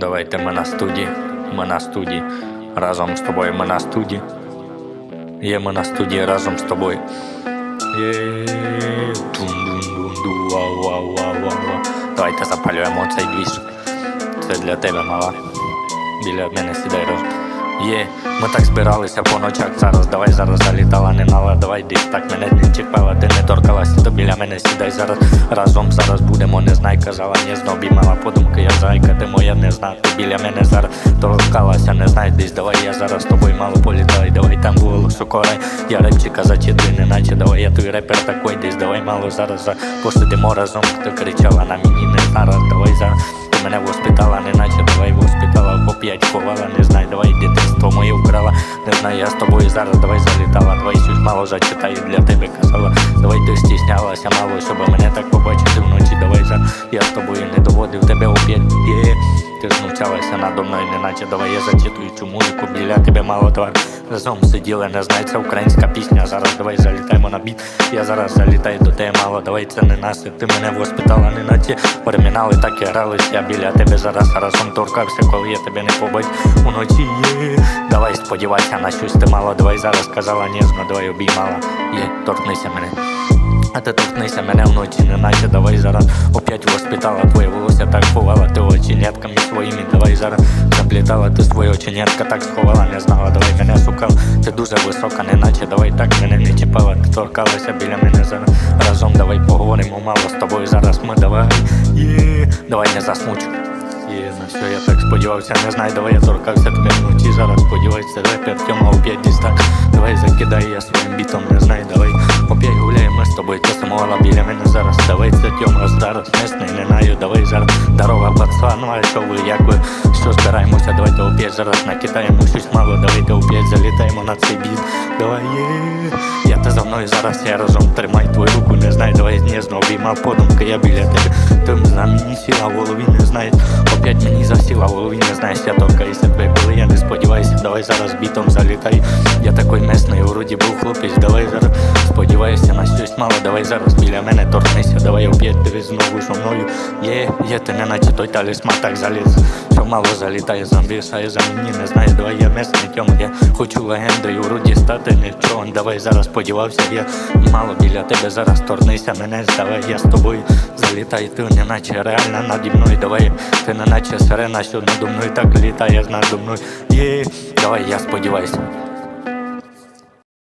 Давайте ми на студії. Ми на студії. Разом з тобою ми на студії. Є ми на студії разом з тобою. Давайте запалюємо цей двіж. Це для тебе, мала. Біля мене сідай роз. Є, ми так збиралися по ночах. Зараз. Давай зараз залітала, не нала, давай десь так мене не чіпала, ти не торкалася, то біля мене сідай. Зараз. Разом зараз будемо, не знай, казала, не знов обіймала подумки, я зайка, ти моя не зна, ти біля мене зараз торкалася, не знай, десь. Давай я зараз тобою мало політаю, давай там було сукорай, я репчика зачитую, не наче давай я той репер такой, десь. Давай мало зараз за посидимо разом, хто кричала на мені, не зараз, давай зараз. Ти мене воспитала, не наче давай воспитала, по п'ять ховала, не знаю, давай дитинство моє вкрала, не знаю, я з тобою зараз, давай залітала, давай щось мало зачитаю для тебе казала, давай ти стіснялася мало, щоб мене так побачити Ти знущалася надо мною, не наче давай я зачитую цю музику, біля тебе мало твар. Разом сиділи, не це українська пісня. Зараз давай залітаємо на біт. Я зараз залітаю до тебе мало, давай це не нас. Ти мене воспитала, не наче перемінали, так і грались. Я біля тебе зараз разом торкався, коли я тебе не побачив уночі. Є. Давай сподівайся на щось ти мало. Давай зараз сказала ніжно, давай обіймала. Є, торкнися мене. А ти торкнися мене вночі, не наче давай зараз опять воспитала твоє волосся, так ховала ти своїми, давай зараз заплітала ти свої оченятка, так сховала, не знала, давай мене шукав. Ти дуже висока, не наче давай так мене не чіпала, ти торкалася біля мене зараз. Разом давай поговоримо мало з тобою зараз. Ми давай. Є, давай не засмучу. Є, на що я так сподівався, не знаю, давай я торкався тебе вночі зараз, сподівайся, репер Тьома опять десь так. Давай закидай я своїм бітом, не знаю, давай опять гуляємо з тобою, ти самовала біля мене зараз. Давай це Тьома зараз, місний, не знаю, давай зараз. Здорова пацан, а що збираємося, давайте опять зараз накидаємо щось мало, давайте опять залітаємо на цей біт. Давай є. Я ти за мною зараз, я разом тримай твою руку, не знаю, давай ніжно обіймав подумки, я біля тебе. Ти на мені сіла в голові, не знаєш. Опять мені засіла в голові, не знаєш, я торкаюся тебе, коли я не сподіваюся, давай зараз бітом залітай. Я такий месний, вроді був хлопець, давай зараз сподіваюся на щось мало, давай зараз біля мене торкнися, давай опять ти знову зі мною. Є, є ти не наче той талісман так заліз, що мало залітає, замбісає за мені, не я месний тьому, я хочу легендою, вроді стати нічого, давай зараз сподівався, я мало біля тебе зараз торкнися мене, давай я з тобою. Залітай, ти не наче реально наді мною, давай ти не наче сирена, що надо мною так літає надо мною. Є, давай я сподіваюся.